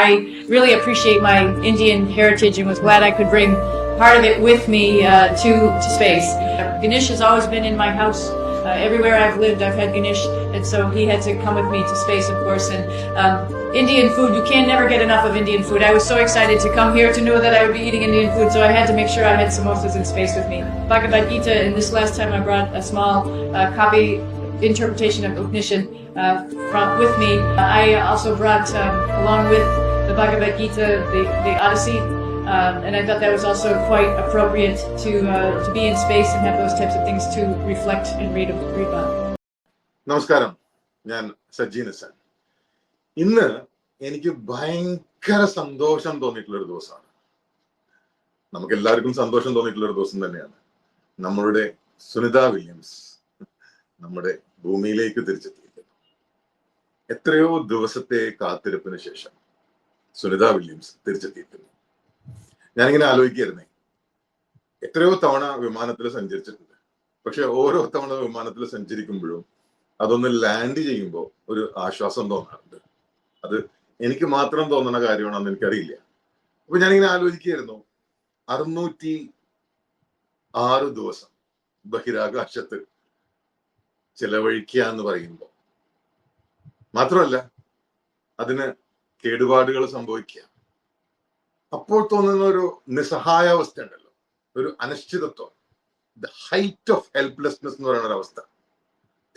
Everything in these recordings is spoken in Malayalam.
I really appreciate my Indian heritage and was glad I could bring part of it with me uh, to, to space. Ganesh has always been in my house. Uh, everywhere I've lived, I've had Ganesh, and so he had to come with me to space, of course. And um, Indian food, you can never get enough of Indian food. I was so excited to come here to know that I would be eating Indian food, so I had to make sure I had samosas in space with me. Bhagavad Gita, and this last time I brought a small uh, copy interpretation of Upanishad uh, from, with me. I also brought, um, along with the Bhagavad Gita, the, the Odyssey, um, and I thought that was also quite appropriate to uh, to be in space and have those types of things to reflect and read, read about. നമസ്കാരം ഞാൻ സജ്ജി നിസാൻ ഇന്ന് എനിക്ക് ഭയങ്കര സന്തോഷം തോന്നിയിട്ടുള്ള ഒരു ദിവസമാണ് നമുക്ക് എല്ലാവർക്കും സന്തോഷം തോന്നിയിട്ടുള്ള ഒരു ദിവസം തന്നെയാണ് നമ്മളുടെ സുനിത വില്യംസ് നമ്മുടെ ഭൂമിയിലേക്ക് തിരിച്ചെത്തിയിരിക്കുന്നു എത്രയോ ദിവസത്തെ കാത്തിരിപ്പിന് ശേഷം സുനിത വില്യംസ് തിരിച്ചെത്തിയിട്ടുണ്ട് ഞാനിങ്ങനെ ആലോചിക്കായിരുന്നേ എത്രയോ തവണ വിമാനത്തിൽ സഞ്ചരിച്ചിട്ടുണ്ട്. പക്ഷെ ഓരോ തവണ വിമാനത്തിൽ സഞ്ചരിക്കുമ്പോഴും അതൊന്ന് ലാൻഡ് ചെയ്യുമ്പോൾ ഒരു ആശ്വാസം തോന്നാറുണ്ട്. അത് എനിക്ക് മാത്രം തോന്നുന്ന കാര്യമാണെന്ന് എനിക്കറിയില്ല. അപ്പൊ ഞാനിങ്ങനെ ആലോചിക്കുകയായിരുന്നു. അറുന്നൂറ്റി ആറ് ദിവസം ബഹിരാകാശത്ത് ചെലവഴിക്കുക എന്ന് പറയുമ്പോൾ. മാത്രമല്ല അതിന് കേടുപാടുകൾ സംഭവിക്കുക. അപ്പോൾ തോന്നുന്ന ഒരു നിസ്സഹായാവസ്ഥ ഉണ്ടല്ലോ ഒരു അനിശ്ചിതത്വം. ദ ഹൈറ്റ് ഓഫ് ഹെൽപ്ലെസ്നെസ് എന്ന് പറയുന്ന ഒരു അവസ്ഥ.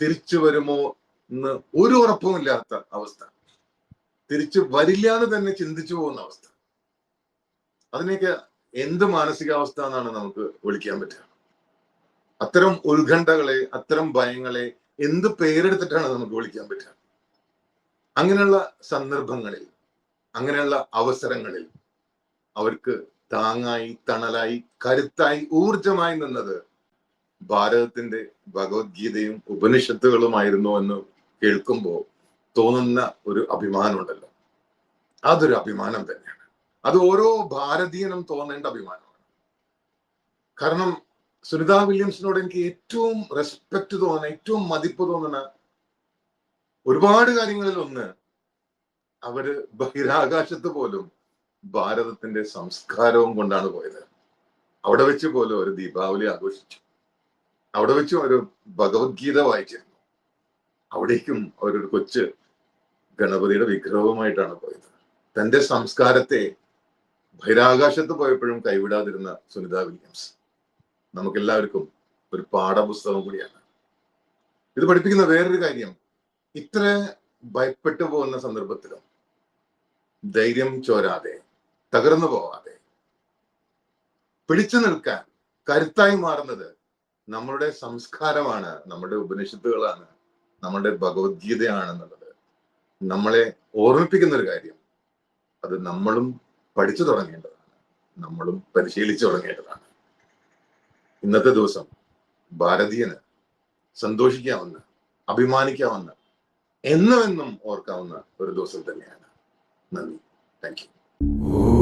തിരിച്ചു വരുമോ എന്ന് ഒരു ഉറപ്പുമില്ലാത്ത അവസ്ഥ. തിരിച്ചു വരില്ല എന്ന് തന്നെ ചിന്തിച്ചു പോകുന്ന അവസ്ഥ. അതിനെയൊക്കെ എന്ത് മാനസികാവസ്ഥ എന്നാണ് നമുക്ക് വിളിക്കാൻ പറ്റുക. അത്തരം ഉത്കണ്ഠകളെ അത്തരം ഭയങ്ങളെ എന്ത് പേരെടുത്തിട്ടാണ് നമുക്ക് വിളിക്കാൻ പറ്റുക? അങ്ങനെയുള്ള സന്ദർഭങ്ങളിൽ അങ്ങനെയുള്ള അവസരങ്ങളിൽ അവർക്ക് താങ്ങായി തണലായി കരുത്തായി ഊർജമായി നിന്നത് ഭാരതത്തിന്റെ ഭഗവത്ഗീതയും ഉപനിഷത്തുകളുമായിരുന്നു എന്ന് കേൾക്കുമ്പോൾ തോന്നുന്ന ഒരു അഭിമാനമുണ്ടല്ലോ. അതൊരു അഭിമാനം തന്നെയാണ്. അത് ഓരോ ഭാരതീയനും തോന്നേണ്ട അഭിമാനമാണ്. കാരണം സുനിത വില്യംസിനോട് എനിക്ക് ഏറ്റവും റെസ്പെക്ട് തോന്നുന്ന ഏറ്റവും മതിപ്പ് തോന്നുന്ന ഒരുപാട് കാര്യങ്ങളിൽ ഒന്ന് അവർ ബഹിരാകാശത്ത് പോലും ഭാരതത്തിന്റെ സംസ്കാരവും കൊണ്ടാണ് പോയത്. അവിടെ വെച്ച് പോലും ഒരു ദീപാവലി ആഘോഷിച്ചു. അവിടെ വെച്ചും ഒരു ഭഗവത്ഗീത വായിച്ചിരുന്നു. അവിടേക്കും അവരൊരു കൊച്ച് ഗണപതിയുടെ വിഗ്രഹവുമായിട്ടാണ് പോയത്. തന്റെ സംസ്കാരത്തെ ബഹിരാകാശത്ത് പോയപ്പോഴും കൈവിടാതിരുന്ന സുനിത വില്യംസ്. നമുക്കെല്ലാവർക്കും ഒരു പാഠപുസ്തകം കൂടിയാണ്. ഇത് പഠിപ്പിക്കുന്ന വേറൊരു കാര്യം ഇത്ര ഭയപ്പെട്ടു പോകുന്ന സന്ദർഭത്തിലും ധൈര്യം ചോരാതെ തകർന്നു പോവാതെ. പിടിച്ചു നിൽക്കാൻ കരുത്തായി മാറുന്നത് നമ്മളുടെ സംസ്കാരമാണ് നമ്മുടെ ഉപനിഷത്തുകളാണ് നമ്മുടെ ഭഗവത്ഗീതയാണെന്നുള്ളത്. നമ്മളെ ഓർമ്മിപ്പിക്കുന്ന ഒരു കാര്യം അത് നമ്മളും പഠിച്ചു തുടങ്ങേണ്ടതാണ്. നമ്മളും പരിശീലിച്ചു തുടങ്ങേണ്ടതാണ്. ഇന്നത്തെ ദിവസം ഭാരതീയന് സന്തോഷിക്കാവുന്ന അഭിമാനിക്കാവുന്ന എന്നുമെന്നും ഓർക്കാവുന്ന ഒരു ദിവസം തന്നെയാണ്. Thank you.